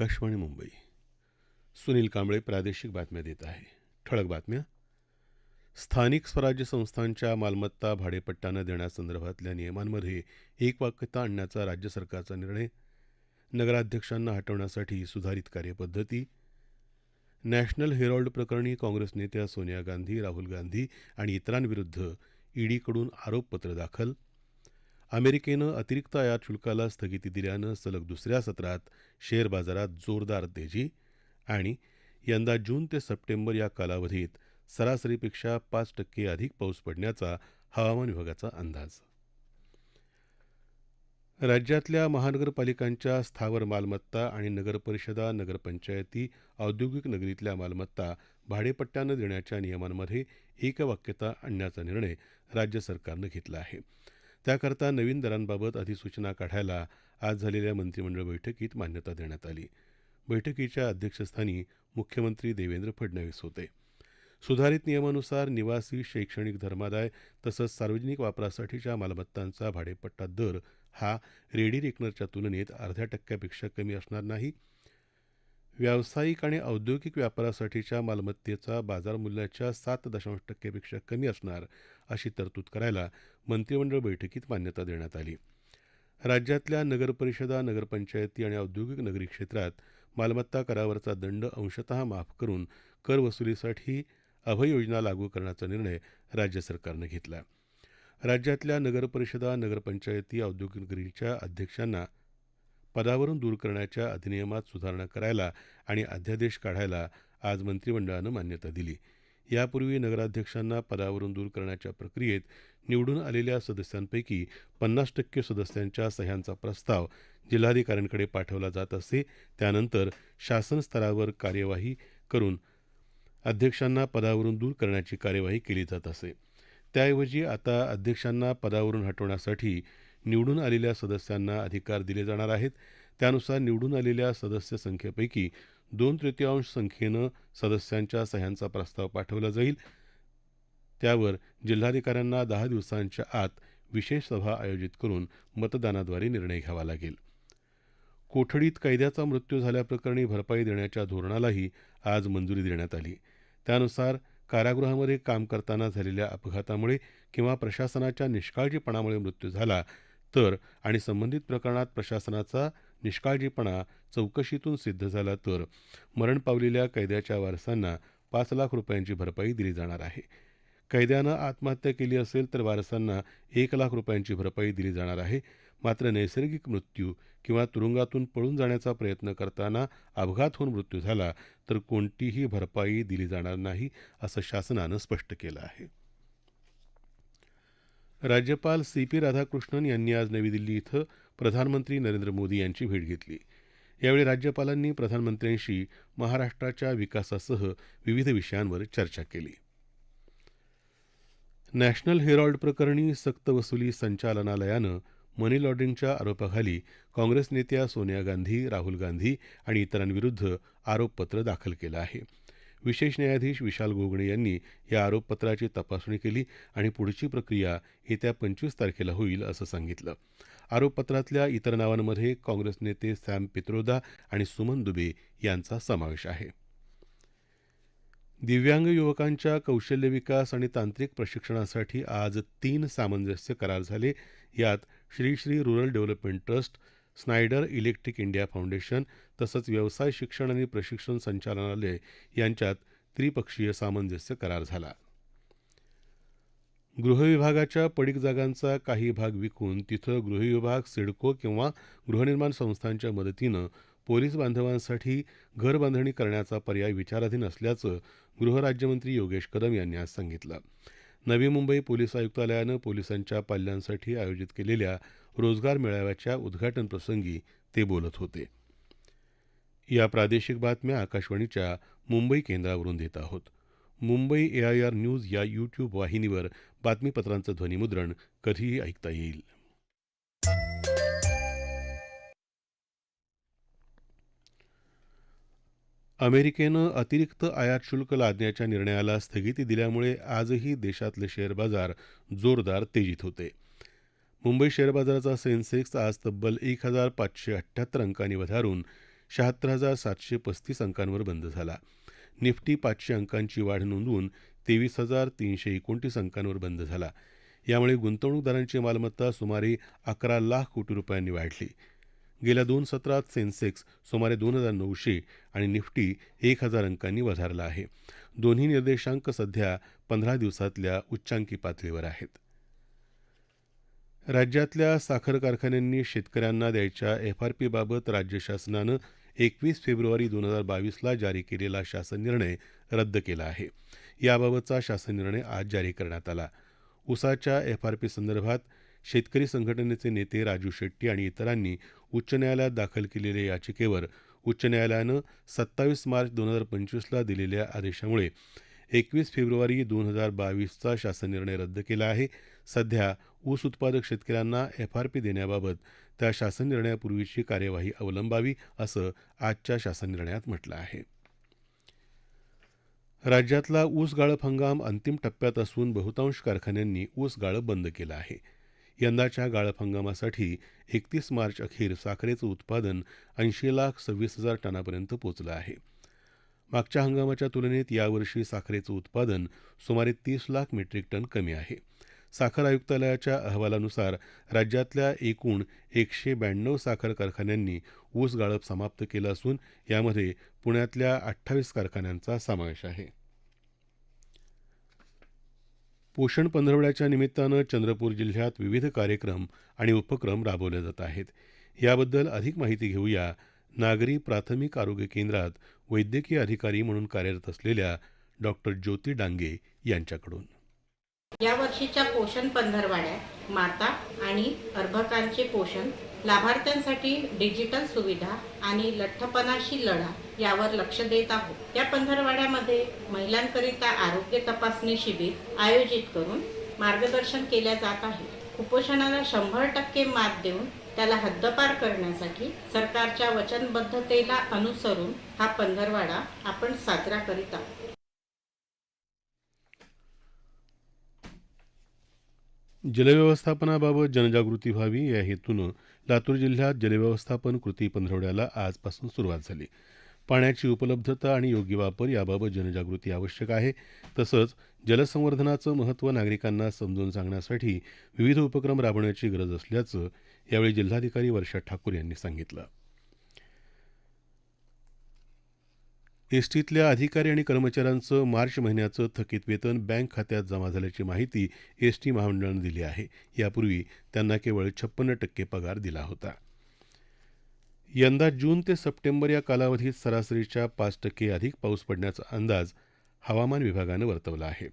आकाशवाणी मुंबई. सुनील कांबळे प्रादेशिक बातम्या देत आहे. ठळक बातम्या. स्थानिक स्वराज्य संस्थांच्या मालमत्ता भाडेपट्ट्यानं देण्यासंदर्भातल्या नियमांमध्ये एकवाक्यता आणण्याचा राज्य सरकारचा निर्णय नगराध्यक्षांना हटवण्यासाठी सुधारित कार्यपद्धती नॅशनल हेरॉल्ड प्रकरणी काँग्रेस नेत्या सोनिया गांधी राहुल गांधी आणि इतरांविरुद्ध ईडीकडून आरोपपत्र दाखल अमेरिकेनं अतिरिक्त आयात शुल्काला स्थगिती दिल्यानं सलग दुसऱ्या सत्रात शेअर बाजारात जोरदार तेजी आणि यंदा जून ते सप्टेंबर या कालावधीत सरासरीपेक्षा पाच टक्के अधिक पाऊस पडण्याचा हवामान विभागाचा अंदाज. राज्यातल्या महानगरपालिकांच्या स्थावर मालमत्ता आणि नगरपरिषदा नगरपंचायती औद्योगिक नगरीतल्या मालमत्ता भाडेपट्ट्यानं देण्याच्या नियमांमध्ये एकवाक्यता आणण्याचा निर्णय राज्य सरकारनं घेतला आहे. त्याकरता नवीन दरांबाबत अधिसूचना काढायला आज झालेल्या मंत्रिमंडळ बैठकीत मान्यता देण्यात आली. बैठकीच्या अध्यक्षस्थानी मुख्यमंत्री देवेंद्र फडणवीस होते. सुधारित नियमानुसार निवासी शैक्षणिक धर्मादाय तसंच सार्वजनिक वापरासाठीच्या मालमत्तांचा भाडेपट्टा दर हा रेडी रेकनरच्या तुलनेत अर्ध्या टक्क्यापेक्षा कमी असणार नाही. व्यावसायिक आणि औद्योगिक व्यापारासाठीच्या मालमत्तेचा बाजारमूल्याच्या सात दशांश टक्क्यापेक्षा कमी असणार अशी तरतूद करायला मंत्रिमंडळ बैठकीत मान्यता देण्यात आली. राज्यातल्या नगरपरिषदा नगरपंचायती आणि औद्योगिक नगरी क्षेत्रात मालमत्ता करावरचा दंड अंशतः माफ करून करवसुलीसाठी अभय योजना लागू करण्याचा निर्णय राज्य सरकारनं घेतला. राज्यातल्या नगरपरिषदा नगरपंचायती औद्योगिक नगरीच्या अध्यक्षांना पदावरून दूर करण्याच्या अधिनियमात सुधारणा करायला आणि अध्यादेश काढायला आज मंत्रिमंडळानं मान्यता दिली. यापूर्वी नगराध्यक्षांना पदावरून दूर करण्याच्या प्रक्रियेत निवडून आलेल्या सदस्यांपैकी पन्नास टक्के सदस्यांच्या सह्यांचा प्रस्ताव जिल्हाधिकाऱ्यांकडे पाठवला जात असे त्यानंतर शासन स्तरावर कार्यवाही करून अध्यक्षांना पदावरून दूर करण्याची कार्यवाही केली जात असे. त्याऐवजी आता अध्यक्षांना पदावरून हटवण्यासाठी निवडून आलेल्या सदस्यांना अधिकार दिले जाणार आहेत. त्यानुसार निवडून आलेल्या सदस्य संख्येपैकी दोन तृतीयांश संख्येनं सदस्यांच्या सह्यांचा प्रस्ताव पाठवला जाईल. त्यावर जिल्हाधिकाऱ्यांना दहा दिवसांच्या आत विशेष सभा आयोजित करून मतदानाद्वारे निर्णय घ्यावा लागेल. कोठडीत कैद्याचा मृत्यू झाल्याप्रकरणी भरपाई देण्याच्या धोरणालाही आज मंजुरी देण्यात आली. त्यानुसार कारागृहामध्ये काम करताना झालेल्या अपघातामुळे किंवा प्रशासनाच्या निष्काळजीपणामुळे मृत्यू झाला तर आणि संबंधित प्रकरणात प्रशासनाचा निष्काळजीपणा चौकशीतून सिद्ध झाला तर मरण पावलेल्या कैद्याच्या वारसांना पाच लाख रुपयांची भरपाई दिली जाणार आहे. कैद्यानं आत्महत्या केली असेल तर वारसांना एक लाख रुपयांची भरपाई दिली जाणार आहे. मात्र नैसर्गिक मृत्यू किंवा तुरुंगातून पळून जाण्याचा प्रयत्न करताना अपघात होऊन मृत्यू झाला तर कोणतीही भरपाई दिली जाणार नाही असं शासनानं स्पष्ट केलं आहे. राज्यपाल सी पी राधाकृष्णन यांनी आज नवी दिल्ली इथं प्रधानमंत्री नरेंद्र मोदी यांची भेट घेतली. यावेळी राज्यपालांनी प्रधानमंत्र्यांशी महाराष्ट्राच्या विकासासह विविध विषयांवर चर्चा केली. नॅशनल हेरॉल्ड प्रकरणी सक्तवसुली संचालनालयानं मनी लॉन्ड्रिंगच्या आरोपाखाली काँग्रेस नेत्या सोनिया गांधी राहुल गांधी आणि इतरांविरुद्ध आरोपपत्र दाखल केलं आहे. विशेष न्यायाधीश विशाल गोगणे यांनी या आरोपपत्राची तपासणी केली आणि पुढची प्रक्रिया येत्या पंचवीस तारखेला होईल असं सांगितलं. आरोपपत्रातल्या इतर नावांमध्ये काँग्रेस नेते सॅम पित्रोदा आणि सुमन दुबे यांचा समावेश आहे. दिव्यांग युवकांच्या कौशल्य विकास आणि तांत्रिक प्रशिक्षणासाठी आज तीन सामंजस्य करार झाले. यात Shri Shri rural development trust Schneider electric India foundation तसंच व्यवसाय शिक्षण आणि प्रशिक्षण संचालनालय यांच्यात त्रिपक्षीय सामंजस्य करार झाला. गृहविभागाच्या पडीक जागांचा काही भाग विकून तिथं गृहविभाग सिडको किंवा गृहनिर्माण संस्थांच्या मदतीनं पोलीस बांधवांसाठी घरबांधणी करण्याचा पर्याय विचाराधीन असल्याचं गृहराज्यमंत्री योगेश कदम यांनी आज सांगितलं. नवी मुंबई पोलीस आयुक्तालयानं पोलिसांच्या पाल्यांसाठी आयोजित केलेल्या रोजगार मेळाव्याच्या उद्घाटनप्रसंगी ते बोलत होते. या प्रादेशिक बातम्या आकाशवाणीच्या मुंबई केंद्रावरून देत आहोत. मुंबई एआयआर न्यूज या यूट्यूब वाहिनीवर बातमीपत्रांचं ध्वनीमुद्रण कधीही ऐकता येईल. अमेरिकेनं अतिरिक्त आयात शुल्क लादण्याच्या निर्णयाला स्थगिती दिल्यामुळे आजही देशातले शेअर बाजार जोरदार तेजीत होते. मुंबई शेअर बाजाराचा सेन्सेक्स आज तब्बल एक हजार पाचशे अठ्ठ्याहत्तर अंकांनी वधारून शहात्तर हजार सातशे पस्तीस अंकांवर बंद झाला. निफ्टी पाचशे अंकांची वाढ नोंदवून तेवीस हजार तीनशे एकोणतीस अंकांवर बंद झाला. यामुळे गुंतवणूकदारांची मालमत्ता सुमारे अकरा लाख कोटी रुपयांनी वाढली. गेल्या दोन सत्रात सेन्सेक्स सुमारे दोन हजार नऊशे आणि निफ्टी एक हजार अंकांनी वधारला आहे. दोन्ही निर्देशांक सध्या पंधरा दिवसातल्या उच्चांकी पातळीवर आहेत. राज्यातल्या साखर कारखान्यांनी शेतकऱ्यांना द्यायच्या एफ आर राज्य शासनानं एकवीस फेब्रुवारी दोन हजार बावीसला जारी केलेला शासन निर्णय रद्द केला आहे. याबाबतचा शासन निर्णय आज जारी करण्यात आला. उसाच्या एफ आर पी संदर्भात शेतकरी संघटनेचे नेते राजू शेट्टी आणि इतरांनी उच्च न्यायालयात दाखल केलेल्या याचिकेवर उच्च न्यायालयानं सत्तावीस मार्च दोन हजार पंचवीसला दिलेल्या आदेशामुळे एकवीस फेब्रुवारी दोन हजार बावीसचा शासन निर्णय रद्द केला आहे. सध्या ऊस उत्पादक शेतकऱ्यांना एफ आर पी देण्याबाबत त्या शासन निर्णयापूर्वीची कार्यवाही अवलंबावी असं आजच्या शासन निर्णयात म्हटलं आहे. राज्यातला ऊस गाळप हंगाम अंतिम टप्प्यात असून बहुतांश कारखान्यांनी ऊस गाळप बंद केलं आहे. यंदाच्या गाळप हंगामासाठी एकतीस मार्च अखेर साखरेचं उत्पादन ऐंशी लाख सव्वीस हजार टनापर्यंत पोचलं आहे. मागच्या हंगामाच्या तुलनेत यावर्षी साखरेचं उत्पादन सुमारे तीस लाख मेट्रिक टन कमी आहे. साखर आयुक्तालयाच्या अहवालानुसार राज्यातल्या एकूण एकशे ब्याण्णव साखर कारखान्यांनी ऊस गाळप समाप्त केलं असून यामध्ये पुण्यातल्या अठ्ठावीस कारखान्यांचा समावेश आहे. पोषण पंधरवड्याच्या निमित्तानं चंद्रपूर जिल्ह्यात विविध कार्यक्रम आणि उपक्रम राबवले जात आहेत. याबद्दल अधिक माहिती घेऊया नागरी प्राथमिक आरोग्य केंद्रात वैद्यकीय अधिकारी म्हणून कार्यरत असलेल्या डॉक्टर ज्योती डांगे यांच्याकडून. या वर्षीच्या पोषण पंधरवाड्यात माता आणि अर्भकांचे पोषण लाभार्थ्यांसाठी डिजिटल सुविधा आणि लठ्ठपणाशी लढा यावर लक्ष देत आहोत. या पंधरवाड्यामध्ये महिलांकरिता आरोग्य तपासणी शिबिर आयोजित करून मार्गदर्शन केल्या जात आहे. कुपोषणाला शंभर टक्के मात देऊन त्याला हद्दपार करण्यासाठी सरकारच्या वचनबद्धतेला अनुसरून हा पंधरवाडा आपण साजरा करीत आहोत. जलव्यवस्थापनाबाबत जनजागृती व्हावी या हेतूनं लातूर जिल्ह्यात जलव्यवस्थापन कृती पंधरवड्याला आजपासून सुरुवात झाली. पाण्याची उपलब्धता आणि योग्य वापर याबाबत जनजागृती आवश्यक आहे. तसंच जलसंवर्धनाचं महत्त्व नागरिकांना समजून सांगण्यासाठी विविध उपक्रम राबवण्याची गरज असल्याचं यावेळी जिल्हाधिकारी वर्षा ठाकूर यांनी सांगितलं. एसटीतल्या अधिकारी आणि कर्मचाऱ्यांचं मार्च महिन्याचं थकीत वेतन बँक खात्यात जमा झाल्याची माहिती एसटी महामंडळानं दिली आहे. यापूर्वी त्यांना केवळ छप्पन्न टक्के पगार दिला होता. यंदा जून ते सप्टेंबर या कालावधीत सरासरीच्या पाच टक्के अधिक पाऊस पडण्याचा अंदाज हवामान विभागानं वर्तवला आहे.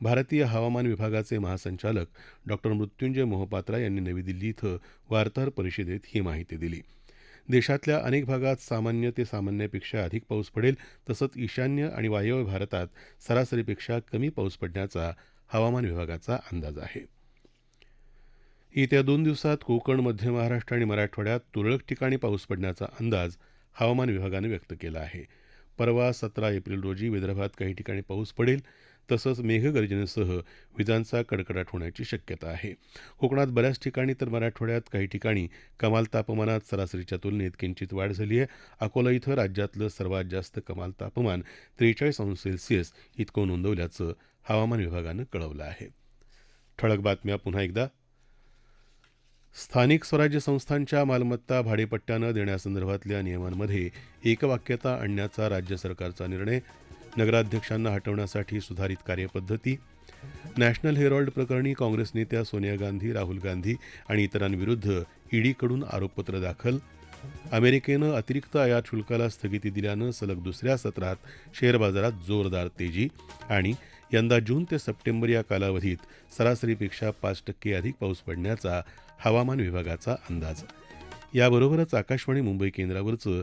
भारतीय हवामान विभागाचे महासंचालक डॉक्टर मृत्युंजय मोहपात्रा यांनी नवी दिल्ली इथं वार्ताहर परिषदेत ही माहिती दिली. देशातल्या अनेक भागात सामान्य ते सामान्यापेक्षा अधिक पाऊस पडेल तसंच ईशान्य आणि वायव्य भारतात सरासरीपेक्षा कमी पाऊस पडण्याचा हवामान विभागाचा अंदाज आहे. येत्या दोन दिवसात कोकण मध्य महाराष्ट्र आणि मराठवाड्यात तुरळक ठिकाणी पाऊस पडण्याचा अंदाज हवामान विभागानं व्यक्त केला आहे. परवा सतरा एप्रिल रोजी विदर्भात काही ठिकाणी पाऊस पडेल तसंच मेघगर्जनेसह विजांचा कडकडाट होण्याची शक्यता आहे. कोकणात बऱ्याच ठिकाणी तर मराठवाड्यात काही ठिकाणी कमाल तापमानात सरासरीच्या तुलनेत किंचित वाढ झाली आहे. अकोला इथं राज्यातलं सर्वात जास्त कमाल तापमान त्रेचाळीस अंश सेल्सिअस इतकं नोंदवल्याचं हवामान विभागानं कळवलं आहे. ठळक बातम्या पुन्हा एकदा. स्थानिक स्वराज्य संस्थांच्या मालमत्ता भाडेपट्ट्यानं देण्यासंदर्भातल्या नियमांमध्ये एकवाक्यता आणण्याचा राज्य सरकारचा निर्णय नगराध्यक्षांना हटवण्यासाठी सुधारित कार्यपद्धती नॅशनल हेरॉल्ड प्रकरणी काँग्रेस नेत्या सोनिया गांधी राहुल गांधी आणि इतरांविरुद्ध ईडीकडून आरोपपत्र दाखल अमेरिकेनं अतिरिक्त आयात शुल्काला स्थगिती दिल्यानं सलग दुसऱ्या सत्रात शेअर बाजारात जोरदार तेजी आणि यंदा जून ते सप्टेंबर या कालावधीत सरासरीपेक्षा पाच टक्के अधिक पाऊस पडण्याचा हवामान विभागाचा अंदाज. याबरोबरच आकाशवाणी मुंबई केंद्रावरचं